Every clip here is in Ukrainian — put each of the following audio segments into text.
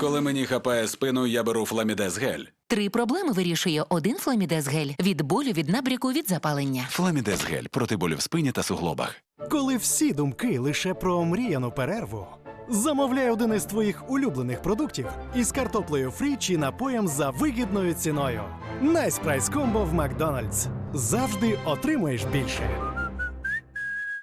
Коли мені хапає спину, я беру фламідез гель. Три проблеми вирішує один фламідез гель від болю, від набряку, від запалення. Фламідез гель проти болю в спині та суглобах. Коли всі думки лише про мріяну перерву, замовляй один із твоїх улюблених продуктів із картоплею фрі чи напоєм за вигідною ціною. Найс прайс комбо в Макдональдс. Завжди отримуєш більше.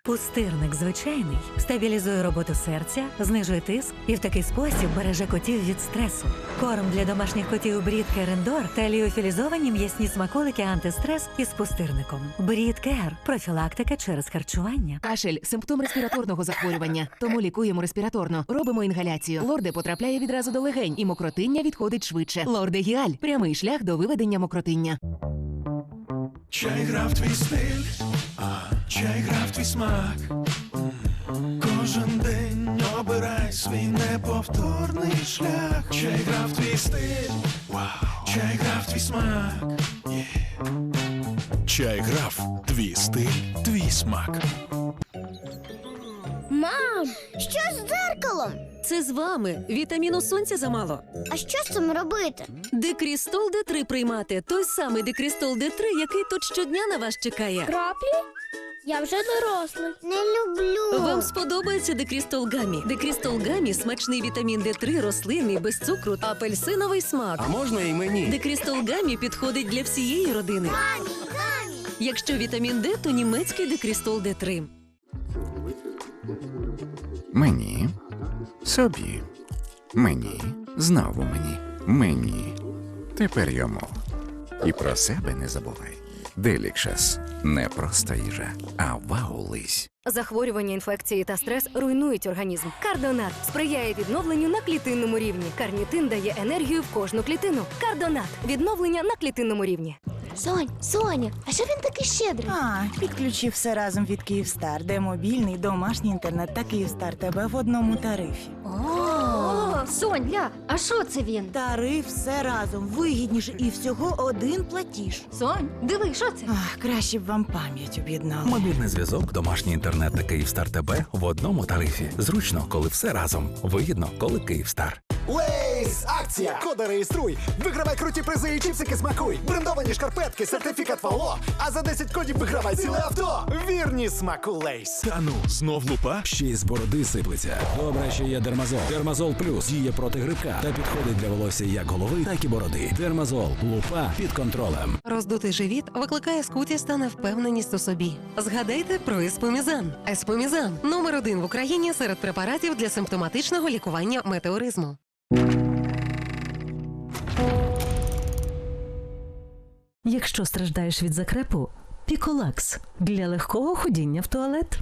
Пустирник звичайний стабілізує роботу серця, знижує тиск і в такий спосіб береже котів від стресу. Корм для домашніх котів Брід Керендор та ліофілізовані м'ясні смаколики антистрес із пустирником. Брід Кер профілактика через харчування. Кашель симптом респіраторного захворювання. Тому лікуємо респіраторно. Робимо інгаляцію. Лорде потрапляє відразу до легень, і мокротиння відходить швидше. Лорде Гіаль прямий шлях до виведення мокротиння. Чай грав твій стиль, чай грав твій смак. Кожен день обирай свій неповторний шлях. Чай грав твій стиль. Чай грав твій смак. Чай грав твій стиль, твій смак. Мам, що з дзеркалом? Це з вами. Вітаміну сонця замало. А що з цим робити? Декрістол Д3 приймати. Той самий Декрістол Д3, який тут щодня на вас чекає. Краплі? Я вже дорослий. Не люблю. Вам сподобається Декрістол Гамі. Декрістол Гамі – смачний вітамін Д3, рослинний, без цукру, апельсиновий смак. А можна і мені? Декрістол Гамі підходить для всієї родини. Гамі, гамі. Якщо вітамін Д, то німецький Декрістол Д3. Мені, собі, мені, знову мені, мені, тепер йому. І про себе не забувай. Делікшес не просто їжа, а вау-лись. Захворювання, інфекції та стрес руйнують організм. Кардонат сприяє відновленню на клітинному рівні. Карнітин дає енергію в кожну клітину. Кардонат відновлення на клітинному рівні. Сонь, Соня, а що він такий щедрий? А, підключив все разом від Київстар, де мобільний, домашній інтернет та Київстар тебе в одному тарифі. О, Сонь, ля, а що це він? Тариф все разом вигідніше і всього один платіж. Сонь, диви, що це? Ах, краще б вам пам'ять об'єднала. Мобільний зв'язок, домашній інтернет та Київстар ТБ в одному тарифі. Зручно, коли все разом. Вигідно, коли Київстар. Лейс! Акція! Коди реєструй! Вигравай круті призи і чіпсики смакуй! Брендовані шкарпетки, сертифікат Вало! А за 10 кодів вигравай ціле авто! Вірні смаку Лейс! Та ну, знов лупа? Ще й з бороди сиплеться. Добре, що є дермазол. Дермазол плюс діє проти грибка та підходить для волосся як голови, так і бороди. Дермазол, лупа під контролем. Роздутий живіт викликає скутість та невпевненість у собі. Згадайте про еспомізан. Еспомізан номер один в Україні серед препаратів для симптоматичного лікування метеоризму. Якщо страждаєш від закрепу, піколакс для легкого ходіння в туалет.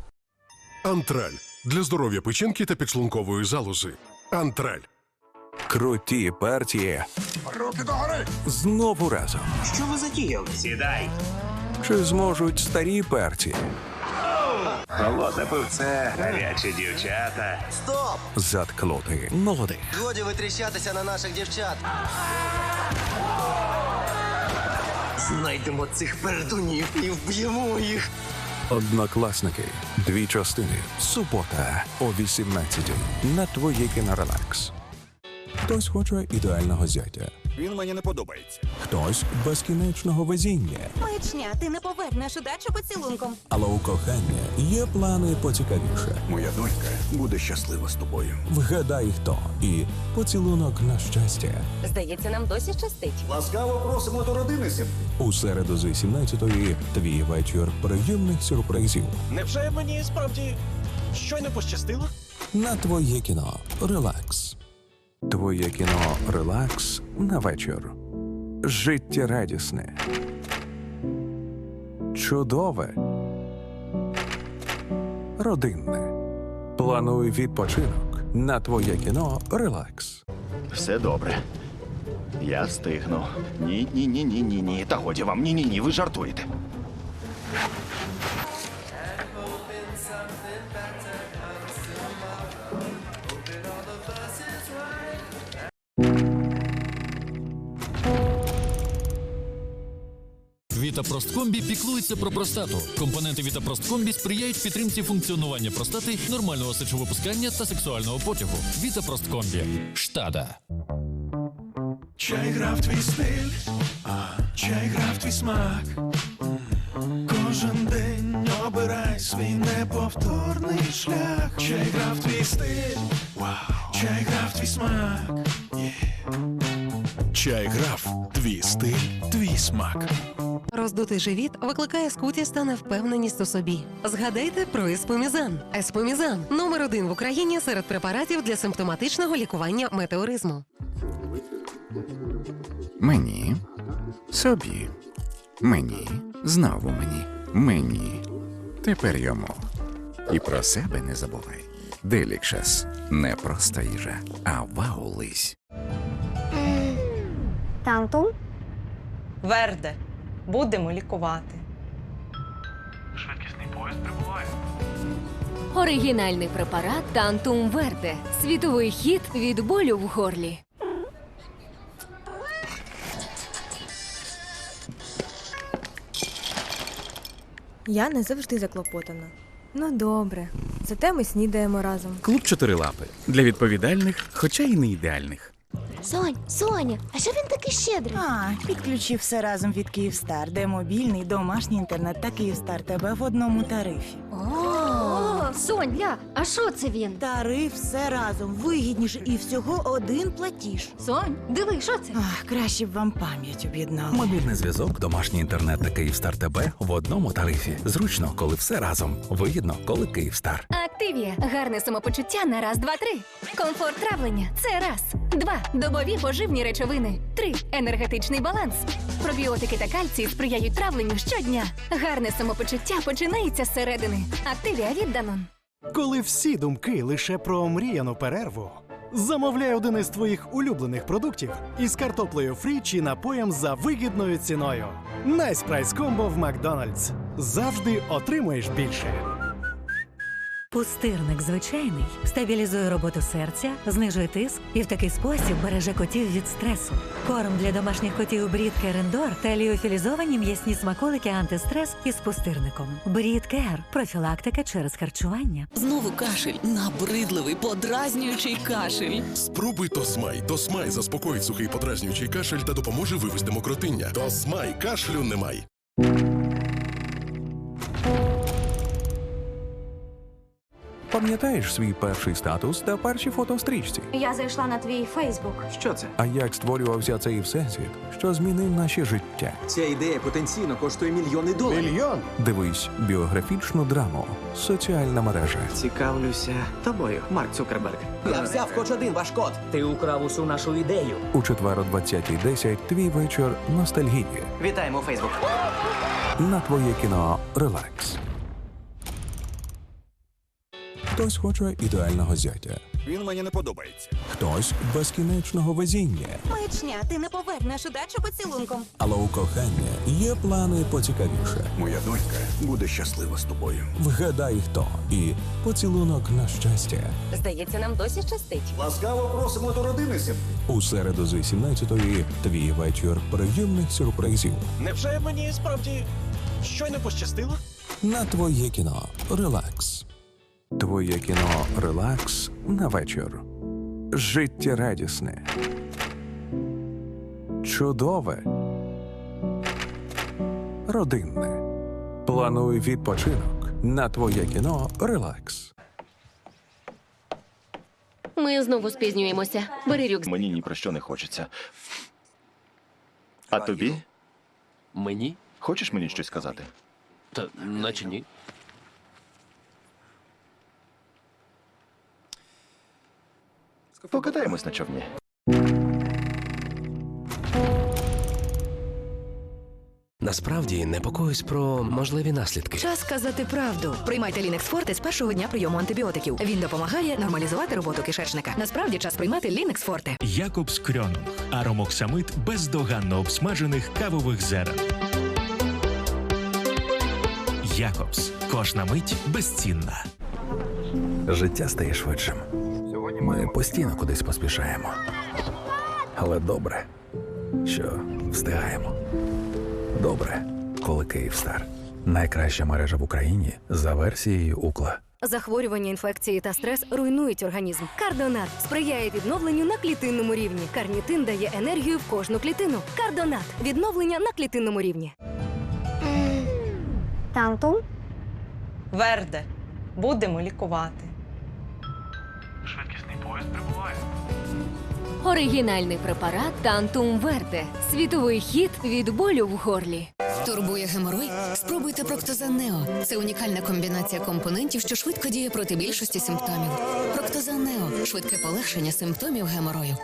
Антраль для здоров'я печінки та підшлункової залози. Антраль. Круті партії. Руки догори! Знову разом. Що ви затіяли? Сідай. Чи зможуть старі партії Холодне пивце, гарячі дівчата. Стоп! заткнути молодих? Годі витріщатися на наших дівчат. Знайдемо цих пердунів і вб'ємо їх. Однокласники. Дві частини. Субота о 18 на твоїй кінорелакс. Хтось хоче ідеального зятя, Він мені не подобається. хтось безкінечного везіння. Маячня, ти не повернеш удачу поцілунком. Але у кохання є плани поцікавіше. Моя донька буде щаслива з тобою. Вгадай хто і поцілунок на щастя. Здається, нам досі щастить. Ласкаво просимо до родини, син. У середу з 18-ї твій вечір приємних сюрпризів. Невже мені справді щойно пощастило? На твоє кіно Релакс. Твоє кіно Релакс на вечір. Життєрадісне. Чудове. Родинне. Плануй відпочинок на твоє кіно Релакс. Все добре. Я встигну. Ні, ні, ні, ні, ні, ні. Та годі вам. Ні, ні, ні, ви жартуєте. Вітапросткомбі піклується про простату. Компоненти Вітапросткомбі сприяють підтримці функціонування простати, нормального сечовипускання та сексуального потягу. Вітапросткомбі. Штада. Чай грав твій стиль, чай грав твій смак. Кожен день обирай свій неповторний шлях. Чай грав твій стиль, вау. Чай грав твій смак. Чай граф, твій стиль, твій смак. Роздутий живіт викликає скутість та невпевненість у собі. Згадайте про еспомізан. Еспомізан номер один в Україні серед препаратів для симптоматичного лікування метеоризму. Мені. Собі. Мені. Знову мені. Мені. Тепер йому. І про себе не забувай. Делікшес. Не просто їжа, а вау-лись. Тантум? Верде, будемо лікувати. Швидкісний поїзд прибуває. Оригінальний препарат Тантум Верде. Світовий хід від болю в горлі. Я не завжди заклопотана. Ну добре, зате ми снідаємо разом. Клуб чотирилапи для відповідальних, хоча й не ідеальних. Сонь, Соня, а що він такий щедрий? А, підключив все разом від Київстар, де мобільний, домашній інтернет та Київстар тебе в одному тарифі. О, Сонь, ля, а що це він? Тариф все разом вигідніше і всього один платіж. Сонь, диви, що це? Ах, краще б вам пам'ять об'єднала. Мобільний зв'язок, домашній інтернет та Київстар ТБ в одному тарифі. Зручно, коли все разом. Вигідно, коли Київстар. Активія. Гарне самопочуття на раз, два, три. Комфорт травлення. Це раз. Два. Добові поживні речовини. Три. Енергетичний баланс. Пробіотики та кальцій сприяють травленню щодня. Гарне самопочуття починається зсередини. Активія від Данон. Коли всі думки лише про мріяну перерву, замовляй один із твоїх улюблених продуктів із картоплею фрі чи напоєм за вигідною ціною. Найс прайс комбо в Макдональдс. Завжди отримуєш більше. Пустирник звичайний стабілізує роботу серця, знижує тиск і в такий спосіб береже котів від стресу. Корм для домашніх котів Брід Керендор та ліофілізовані м'ясні смаколики антистрес із пустирником. Брід Кер профілактика через харчування. Знову кашель, набридливий, подразнюючий кашель. Спробуй Тосмай. Тосмай заспокоїть сухий подразнюючий кашель та допоможе вивести мокротиння. Тосмай кашлю немає. Пам'ятаєш свій перший статус та перші фото в стрічці? Я зайшла на твій Фейсбук. Що це? А як створювався цей всесвіт, що змінив наше життя? Ця ідея потенційно коштує мільйони доларів. Мільйон? Дивись біографічну драму Соціальна мережа. Цікавлюся тобою, Марк Цукерберг. Я взяв хоч один ваш код. Ти украв усю нашу ідею. У четвер о 20.10 твій вечір ностальгії. Вітаємо, Фейсбук. На твоє кіно Релакс. Хтось хоче ідеального зятя, Він мені не подобається. хтось безкінечного везіння. Маячня, ти не повернеш удачу поцілунком. Але у кохання є плани поцікавіше. Моя донька буде щаслива з тобою. Вгадай хто і поцілунок на щастя. Здається, нам досі щастить. Ласкаво просимо до родини, син. У середу з 18-ї твій вечір приємних сюрпризів. Невже мені справді щойно пощастило? На твоє кіно Релакс. Твоє кіно Релакс на вечір. Життєрадісне. Чудове. Родинне. Плануй відпочинок на твоє кіно Релакс. Ми знову спізнюємося. Бери рюкзак. Мені ні про що не хочеться. А тобі? Мені? Хочеш мені щось сказати? Та наче ні. Покатаємось на човні. Насправді непокоюсь про можливі наслідки. Час сказати правду. Приймайте Лінекс Форте з першого дня прийому антибіотиків. Він допомагає нормалізувати роботу кишечника. Насправді час приймати Лінекс Форте. Якобс Крьонунг. Аромоксамид бездоганно обсмажених кавових зерен. Якобс. Кожна мить безцінна. Життя стає швидшим. Ми постійно кудись поспішаємо. Але добре, що встигаємо. Добре, Відколи Київстар. Найкраща мережа в Україні за версією Укла. Захворювання, інфекції та стрес руйнують організм. Кардонат сприяє відновленню на клітинному рівні. Карнітин дає енергію в кожну клітину. Кардонат відновлення на клітинному рівні. Тантум? Верде. Будемо лікувати. Оригінальний препарат Тантум Верде. Світовий хід від болю в горлі. Турбує геморой? Спробуйте Проктозан Нео. Це унікальна комбінація компонентів, що швидко діє проти більшості симптомів. Проктозан Нео швидке полегшення симптомів геморою.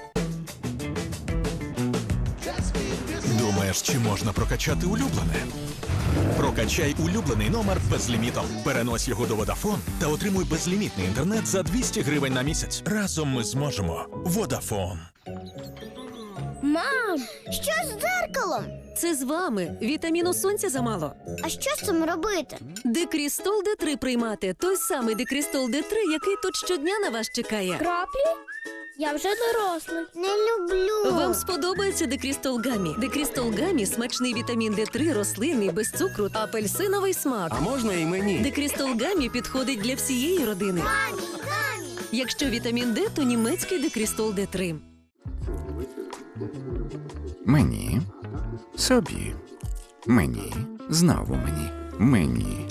Думаєш, чи можна прокачати улюблене? Прокачай улюблений номер безлімітом. Перенось його до Vodafone та отримуй безлімітний інтернет за 200 гривень на місяць. Разом ми зможемо. Vodafone. Мам, що з дзеркалом? Це з вами. Вітаміну сонця замало. А що з цим робити? Декрістол Д3 приймати. Той самий Декрістол Д3, який тут щодня на вас чекає. Краплі? Я вже дорослий. Не люблю. Вам сподобається Декрістол Гамі. Декрістол Гамі – смачний вітамін Д3, рослинний, без цукру, апельсиновий смак. А можна і мені? Декрістол Гамі підходить для всієї родини. Гамі, гамі. Якщо вітамін Д, то німецький Декрістол Д3. Мені. Собі. Мені. Знову мені. Мені.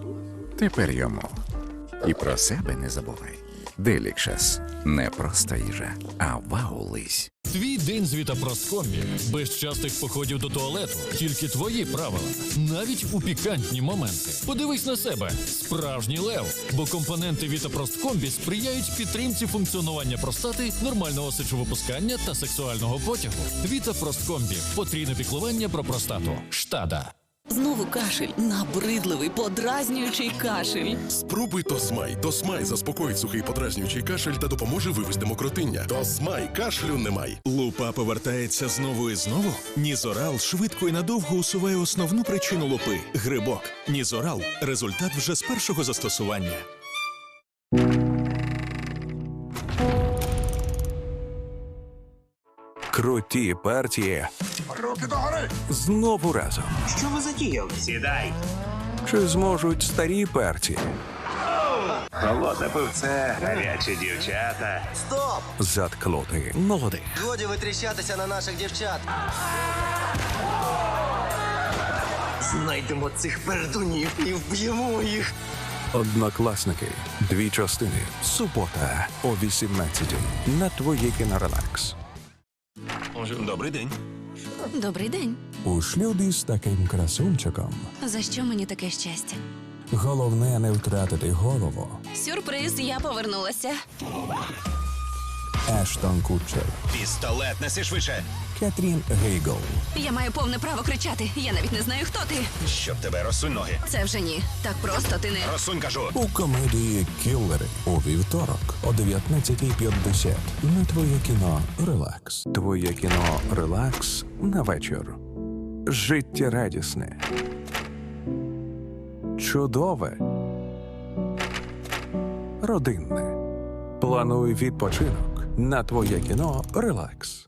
Тепер йому. І про себе не забувай. Делікшес. Не просто їжа, а вау-лись. Твій день з Вітапросткомбі. Без частих походів до туалету. Тільки твої правила. Навіть у пікантні моменти. Подивись на себе. Справжній лев. Бо компоненти Вітапросткомбі сприяють підтримці функціонування простати, нормального сечовипускання та сексуального потягу. Вітапросткомбі. Потрійне піклування про простату. Штада. Знову кашель. Набридливий, подразнюючий кашель. Спробуй Тосмай. Тосмай заспокоїть сухий подразнюючий кашель та допоможе вивести мокротиння. Тосмай кашлю немає. Лупа повертається знову і знову. Нізорал швидко і надовго усуває основну причину лупи грибок. Нізорал результат вже з першого застосування. Круті партії. Руки догори! Знову разом. Що ви затіяли? Сідай. Чи зможуть старі партії Холодне пивце, гарячі дівчата. Стоп! заткнути молодих? Годі витріщатися на наших дівчат. Знайдемо цих пердунів і вб'ємо їх. Однокласники. Дві частини. Субота о 18 на твоє кінорелакс. Добрий день. Добрий день. У шлюбі з таким красунчиком. За що мені таке щастя? Головне не втратити голову. Сюрприз, я повернулася. Ештон Кутчер. Пістолет, неси швидше. Кетрін Гейгл. Я маю повне право кричати. Я навіть не знаю, хто ти. Щоб тебе розсунь ноги. Це вже ні. Так просто ти не. Розсунь, кажу. У комедії Кіллери у вівторок о 19.50 на твоє кіно Релакс. Твоє кіно Релакс на вечір. Життєрадісне. Чудове. Родинне. Плануй відпочинок на твоє кіно Релакс.